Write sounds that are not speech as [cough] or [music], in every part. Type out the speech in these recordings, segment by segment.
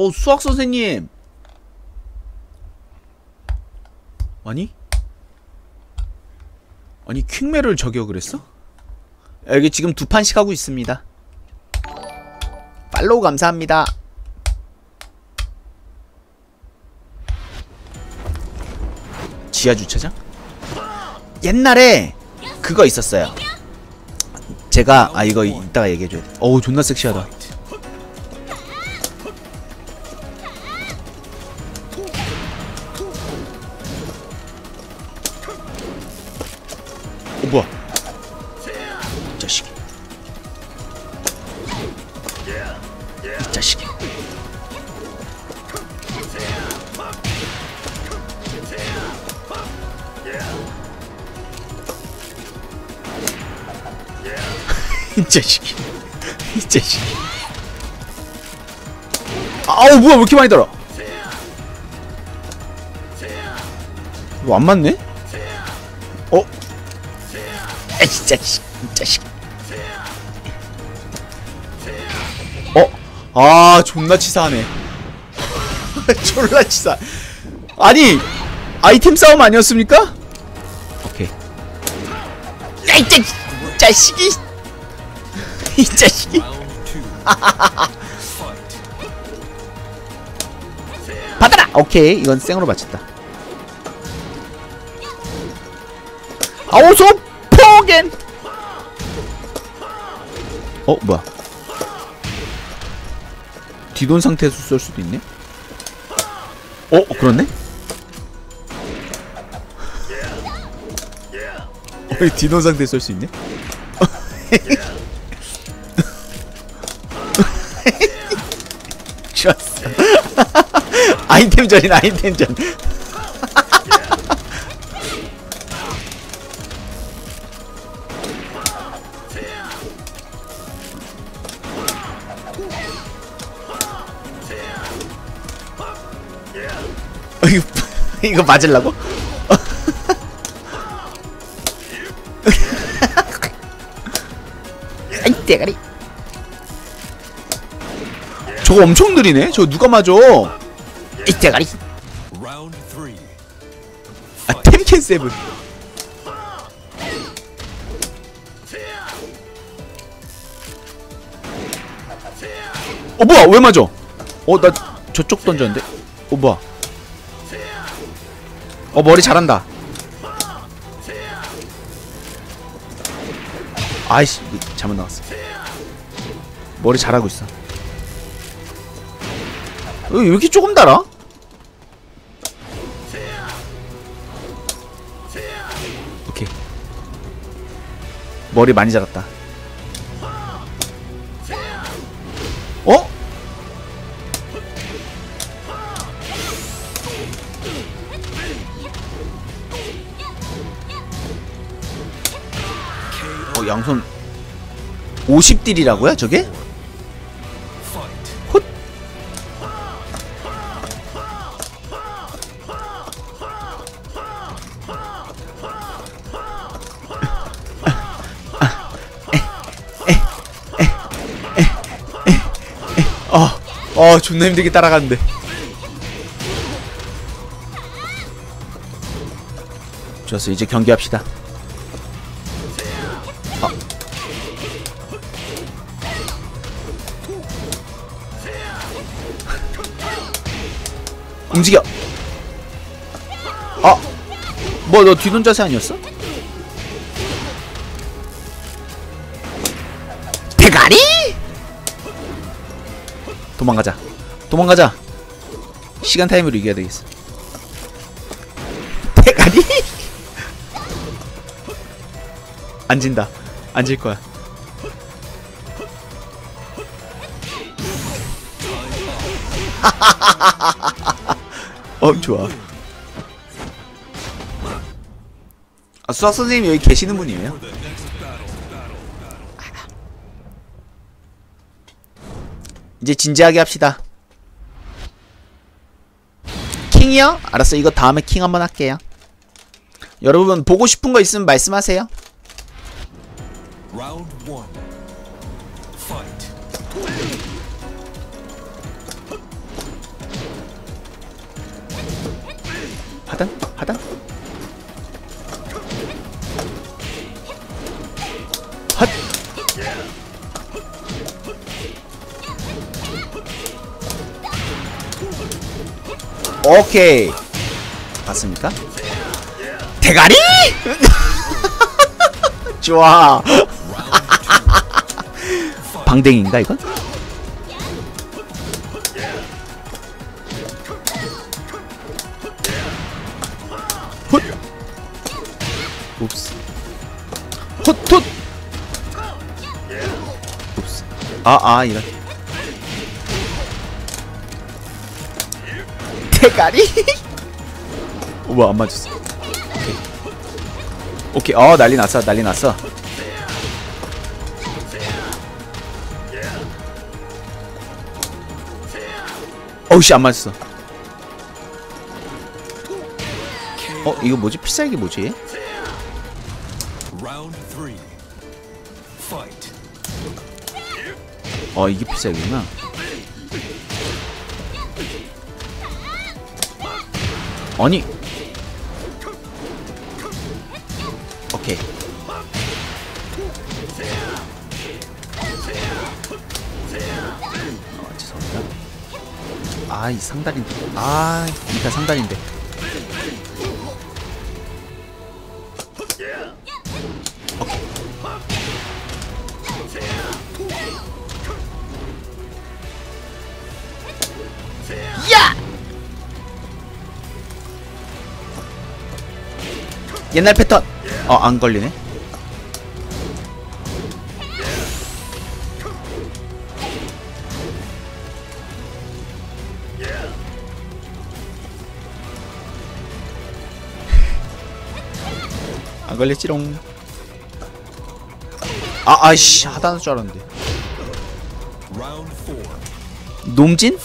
어 수학 선생님. 아니? 아니 퀵메를 저격을 했어? 여기 지금 두 판씩 하고 있습니다. 팔로우 감사합니다. 지하 주차장? 옛날에 그거 있었어요. 제가 아 이거 이따가 얘기해줘야 돼. 어우 존나 섹시하다 [laughs] 이 자식이 이 자식이 아우 뭐야 왜 이렇게 많이 달아 이거 안 맞네? 어? 아, 이 자식. 어? 아, 존나 치사하네. [laughs] 졸라 치사. 아니, 아이템 싸움 아니었습니까? 오케이. 야, 이 자식, 이 자식 이. 이 자식이. [laughs] 받아라! 오케이, 이건 생으로 맞췄다. 아오소 포겐 어 뭐야 뒤돈 상태에서 쏠 수도 있네 어 그렇네 [laughs] 어 뒤돈 상태에서 쏠 수 있네 아이템전이네 아이템전 [laughs] 어, 이거 이거 맞으려고? [laughs] 아이 대가리. 저거 엄청 느리네. 저거 누가 맞아? 이 대가리. Round three. 아 템캔 세븐. 어 뭐야 왜 맞아? 어 나 저쪽 던졌는데. 어 뭐야? 어 머리 잘한다. 아이씨 잘못 나왔어. 머리 잘하고 있어. 어, 왜 이렇게 조금 달아? 머리 많이 자랐다. 어? 어, 양손 50딜이라고요? 저게? 아, 아, 존나 힘들게 따라가는데. 좋았어, 이제 경기합시다. [laughs] 움직여. 아, 뭐 너 뒤돈 자세 아니었어? 대가리? 도망가자. 도망가자. 시간 타임으로 이겨야 되겠어. 대가리? [laughs] 안질 거야. [laughs] 어 좋아. 아, 수학 선생님 여기 계시는 분이에요? 이제 진지하게 합시다 킹이요? 알았어 이거 다음에 킹 한번 할게요 여러분 보고 싶은 거 있으면 말씀하세요 하단? 하단? 오케이. 봤습니까? 대가리? [laughs] 좋아. [laughs] 방댕인가 이건? 훗. 옵스. 훗훗. 아아 이런 대가리? [laughs] 우와 안 맞았어. 오케이. 오케이. 어 난리 났어 난리 났어. 어우씨 안 맞았어. 어 이거 뭐지? 필살기 뭐지. 어 이게 필살기구나 아니. 오케이. 어, 죄송합니다. 아이 상달인데. 아 이가 상달인데 옛날 패턴. 어 안 걸리네. 안 걸렸지롱. 아 아이씨 하다는 줄 알았는데. 놈진?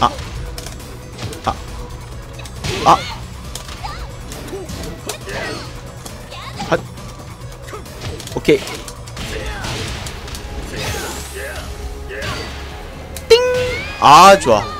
아. 아. 아. 핫. 오케이. 띵! 아, 좋아.